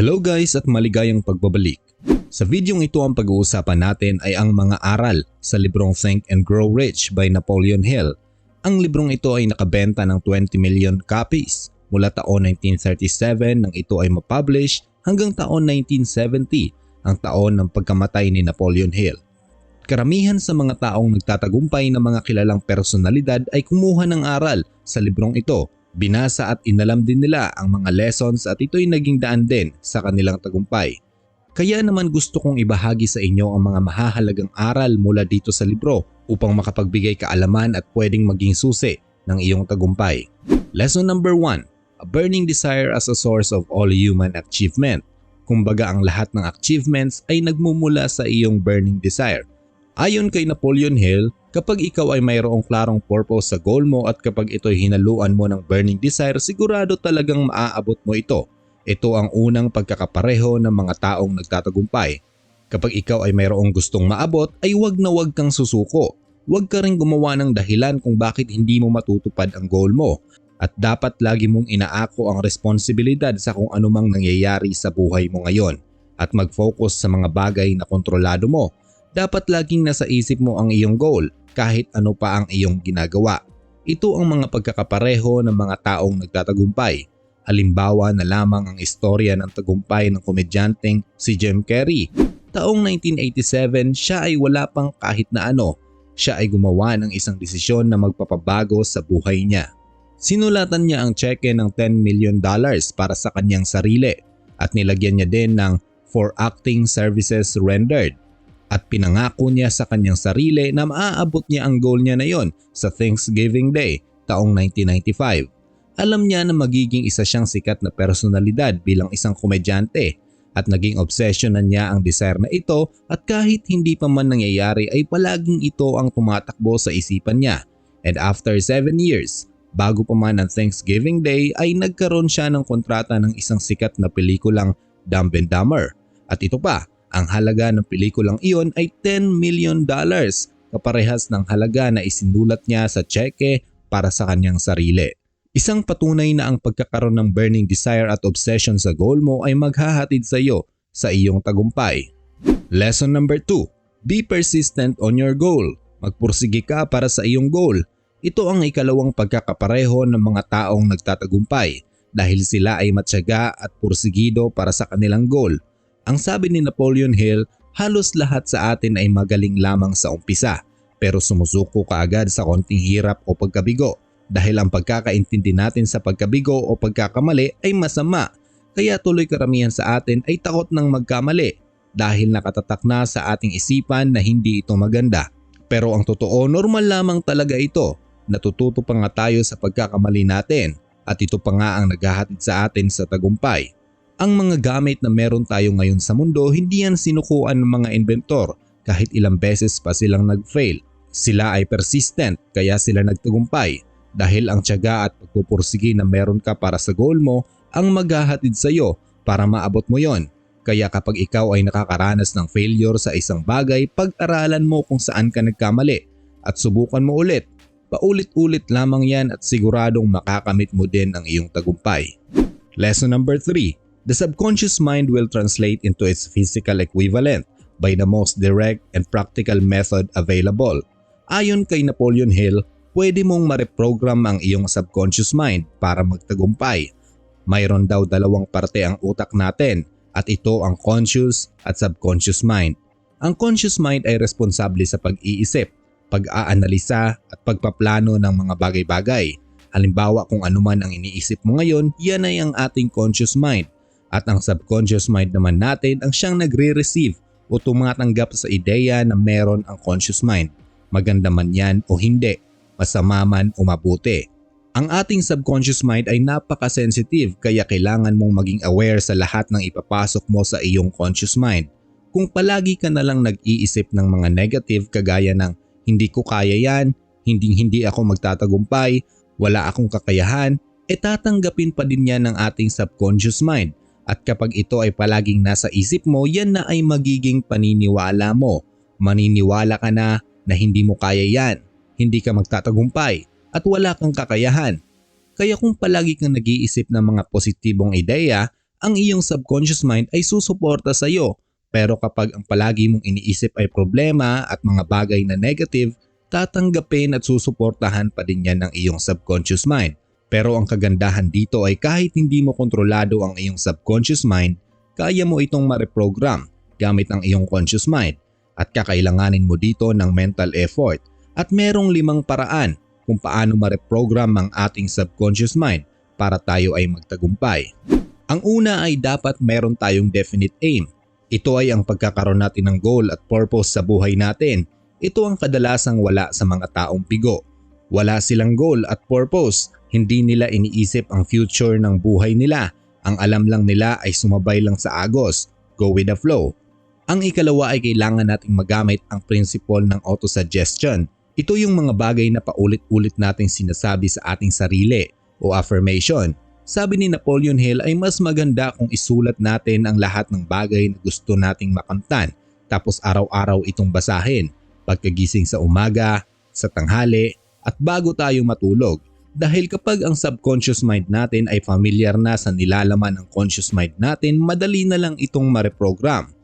Hello guys at maligayang pagbabalik. Sa videong ito ang pag-uusapan natin ay ang mga aral sa librong Think and Grow Rich by Napoleon Hill. Ang librong ito ay nakabenta ng 20 million copies mula taon 1937 nang ito ay mapublish hanggang taon 1970 ang taon ng pagkamatay ni Napoleon Hill. Karamihan sa mga taong nagtatagumpay na mga kilalang personalidad ay kumuha ng aral sa librong ito Binasa at inalam din nila ang mga lessons at ito'y naging daan din sa kanilang tagumpay. Kaya naman gusto kong ibahagi sa inyo ang mga mahahalagang aral mula dito sa libro upang makapagbigay kaalaman at pwedeng maging susi ng iyong tagumpay. Lesson number 1. A burning desire as a source of all human achievement. Kumbaga ang lahat ng achievements ay nagmumula sa iyong burning desire. Ayon kay Napoleon Hill, Kapag ikaw ay mayroong klarong purpose sa goal mo at kapag ito'y hinaluan mo ng burning desire, sigurado talagang maaabot mo ito. Ito ang unang pagkakapareho ng mga taong nagtatagumpay. Kapag ikaw ay mayroong gustong maabot ay wag na wag kang susuko. Huwag ka rin gumawa ng dahilan kung bakit hindi mo matutupad ang goal mo. At dapat lagi mong inaako ang responsibilidad sa kung anumang nangyayari sa buhay mo ngayon. At mag-focus sa mga bagay na kontrolado mo. Dapat laging nasa isip mo ang iyong goal kahit ano pa ang iyong ginagawa. Ito ang mga pagkakapareho ng mga taong nagtatagumpay. Halimbawa na lamang ang istorya ng tagumpay ng komedyanteng si Jim Carrey. Taong 1987 siya ay wala pang kahit na ano. Siya ay gumawa ng isang desisyon na magpapabago sa buhay niya. Sinulatan niya ang cheque ng 10 million dollars para sa kanyang sarili at nilagyan niya din ng for acting services rendered at pinangako niya sa kanyang sarili na maaabot niya ang goal niya na yon sa Thanksgiving Day taong 1995. Alam niya na magiging isa siyang sikat na personalidad bilang isang komedyante at naging obsession na niya ang desire na ito at kahit hindi pa man nangyayari ay palaging ito ang tumatakbo sa isipan niya. And after 7 years, bago pa man ang Thanksgiving Day ay nagkaroon siya ng kontrata ng isang sikat na pelikulang Dumb and Dumber. At ito pa, ang halaga ng pelikulang iyon ay 10 million dollars kaparehas ng halaga na isinulat niya sa cheque para sa kanyang sarili. Isang patunay na ang pagkakaroon ng burning desire at obsession sa goal mo ay maghahatid sa iyo sa iyong tagumpay. Lesson number 2. Be persistent on your goal. Magpursige ka para sa iyong goal. Ito ang ikalawang pagkakapareho ng mga taong nagtatagumpay dahil sila ay matyaga at pursigido para sa kanilang goal ang sabi ni Napoleon Hill, halos lahat sa atin ay magaling lamang sa umpisa pero sumusuko ka agad sa konting hirap o pagkabigo dahil ang pagkakaintindi natin sa pagkabigo o pagkakamali ay masama kaya tuloy karamihan sa atin ay takot ng magkamali dahil nakatatak na sa ating isipan na hindi ito maganda. Pero ang totoo normal lamang talaga ito. Natututo pa nga tayo sa pagkakamali natin at ito pa nga ang naghahatid sa atin sa tagumpay. Ang mga gamit na meron tayo ngayon sa mundo hindi yan sinukuan ng mga inventor kahit ilang beses pa silang nag-fail. Sila ay persistent kaya sila nagtagumpay dahil ang tiyaga at pagpupursige na meron ka para sa goal mo ang maghahatid sa iyo para maabot mo yon. Kaya kapag ikaw ay nakakaranas ng failure sa isang bagay, pag-aralan mo kung saan ka nagkamali at subukan mo ulit. Paulit-ulit lamang yan at siguradong makakamit mo din ang iyong tagumpay. Lesson number 3 the subconscious mind will translate into its physical equivalent by the most direct and practical method available. Ayon kay Napoleon Hill, pwede mong ma-reprogram ang iyong subconscious mind para magtagumpay. Mayroon daw dalawang parte ang utak natin at ito ang conscious at subconscious mind. Ang conscious mind ay responsable sa pag-iisip, pag-aanalisa at pagpaplano ng mga bagay-bagay. Halimbawa kung ano man ang iniisip mo ngayon, yan ay ang ating conscious mind at ang subconscious mind naman natin ang siyang nagre-receive o tumatanggap sa ideya na meron ang conscious mind. Maganda man yan o hindi, masama man o mabuti. Ang ating subconscious mind ay napaka-sensitive kaya kailangan mong maging aware sa lahat ng ipapasok mo sa iyong conscious mind. Kung palagi ka na lang nag-iisip ng mga negative kagaya ng hindi ko kaya yan, hindi hindi ako magtatagumpay, wala akong kakayahan, e tatanggapin pa din yan ng ating subconscious mind at kapag ito ay palaging nasa isip mo, yan na ay magiging paniniwala mo. Maniniwala ka na na hindi mo kaya yan, hindi ka magtatagumpay at wala kang kakayahan. Kaya kung palagi kang nag-iisip ng mga positibong ideya ang iyong subconscious mind ay susuporta sa iyo. Pero kapag ang palagi mong iniisip ay problema at mga bagay na negative, tatanggapin at susuportahan pa din yan ng iyong subconscious mind. Pero ang kagandahan dito ay kahit hindi mo kontrolado ang iyong subconscious mind, kaya mo itong mareprogram gamit ang iyong conscious mind at kakailanganin mo dito ng mental effort at merong limang paraan kung paano mareprogram ang ating subconscious mind para tayo ay magtagumpay. Ang una ay dapat meron tayong definite aim. Ito ay ang pagkakaroon natin ng goal at purpose sa buhay natin. Ito ang kadalasang wala sa mga taong pigo. Wala silang goal at purpose, hindi nila iniisip ang future ng buhay nila. Ang alam lang nila ay sumabay lang sa agos, go with the flow. Ang ikalawa ay kailangan nating magamit ang principle ng autosuggestion. Ito yung mga bagay na paulit-ulit nating sinasabi sa ating sarili o affirmation. Sabi ni Napoleon Hill ay mas maganda kung isulat natin ang lahat ng bagay na gusto nating makamtan tapos araw-araw itong basahin pagkagising sa umaga, sa tanghali at bago tayo matulog. Dahil kapag ang subconscious mind natin ay familiar na sa nilalaman ng conscious mind natin, madali na lang itong mareprogram.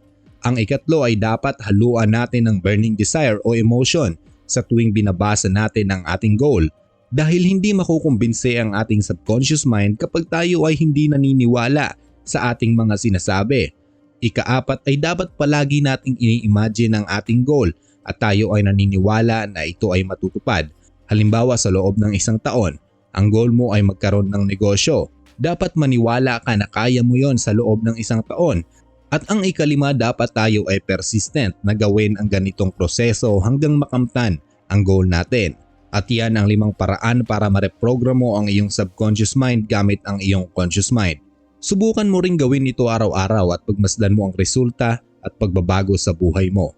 Ang ikatlo ay dapat haluan natin ng burning desire o emotion sa tuwing binabasa natin ang ating goal dahil hindi makukumbinse ang ating subconscious mind kapag tayo ay hindi naniniwala sa ating mga sinasabi. Ikaapat ay dapat palagi nating ini-imagine ang ating goal at tayo ay naniniwala na ito ay matutupad. Halimbawa sa loob ng isang taon, ang goal mo ay magkaroon ng negosyo. Dapat maniwala ka na kaya mo yon sa loob ng isang taon at ang ikalima dapat tayo ay persistent na gawin ang ganitong proseso hanggang makamtan ang goal natin. At yan ang limang paraan para mareprogram mo ang iyong subconscious mind gamit ang iyong conscious mind. Subukan mo ring gawin ito araw-araw at pagmasdan mo ang resulta at pagbabago sa buhay mo.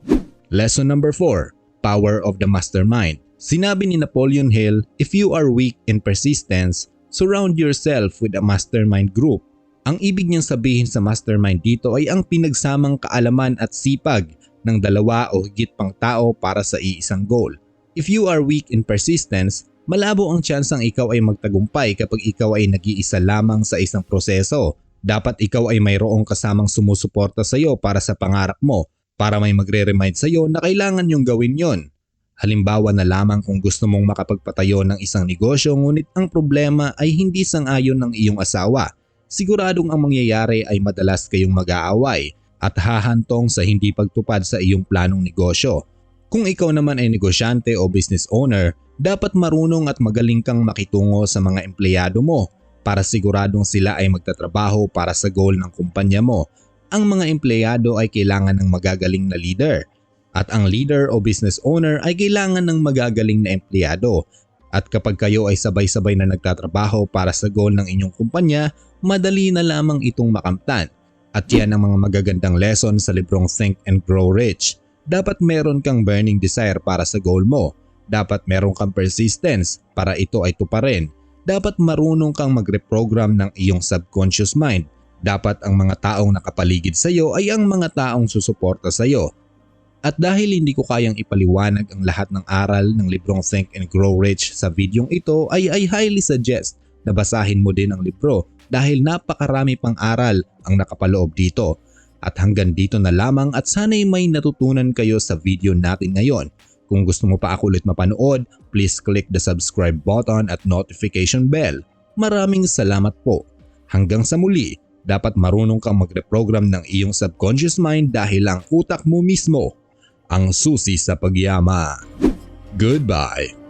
Lesson number 4, Power of the Mastermind. Sinabi ni Napoleon Hill, if you are weak in persistence, surround yourself with a mastermind group ang ibig niyang sabihin sa mastermind dito ay ang pinagsamang kaalaman at sipag ng dalawa o higit pang tao para sa iisang goal. If you are weak in persistence, malabo ang tsansang ikaw ay magtagumpay kapag ikaw ay nag-iisa lamang sa isang proseso. Dapat ikaw ay mayroong kasamang sumusuporta sa iyo para sa pangarap mo, para may magre-remind sa iyo na kailangan niyong gawin yon. Halimbawa na lamang kung gusto mong makapagpatayo ng isang negosyo ngunit ang problema ay hindi sang-ayon ng iyong asawa siguradong ang mangyayari ay madalas kayong mag-aaway at hahantong sa hindi pagtupad sa iyong planong negosyo. Kung ikaw naman ay negosyante o business owner, dapat marunong at magaling kang makitungo sa mga empleyado mo para siguradong sila ay magtatrabaho para sa goal ng kumpanya mo. Ang mga empleyado ay kailangan ng magagaling na leader at ang leader o business owner ay kailangan ng magagaling na empleyado at kapag kayo ay sabay-sabay na nagtatrabaho para sa goal ng inyong kumpanya, madali na lamang itong makamtan. At yan ang mga magagandang lesson sa librong Think and Grow Rich. Dapat meron kang burning desire para sa goal mo. Dapat meron kang persistence para ito ay tuparin. Dapat marunong kang magreprogram ng iyong subconscious mind. Dapat ang mga taong nakapaligid sa iyo ay ang mga taong susuporta sa iyo. At dahil hindi ko kayang ipaliwanag ang lahat ng aral ng librong Think and Grow Rich sa videong ito ay I highly suggest na basahin mo din ang libro dahil napakarami pang aral ang nakapaloob dito. At hanggang dito na lamang at sana'y may natutunan kayo sa video natin ngayon. Kung gusto mo pa ako ulit mapanood, please click the subscribe button at notification bell. Maraming salamat po. Hanggang sa muli, dapat marunong kang magreprogram ng iyong subconscious mind dahil ang utak mo mismo ang susi sa pagyaman. Goodbye!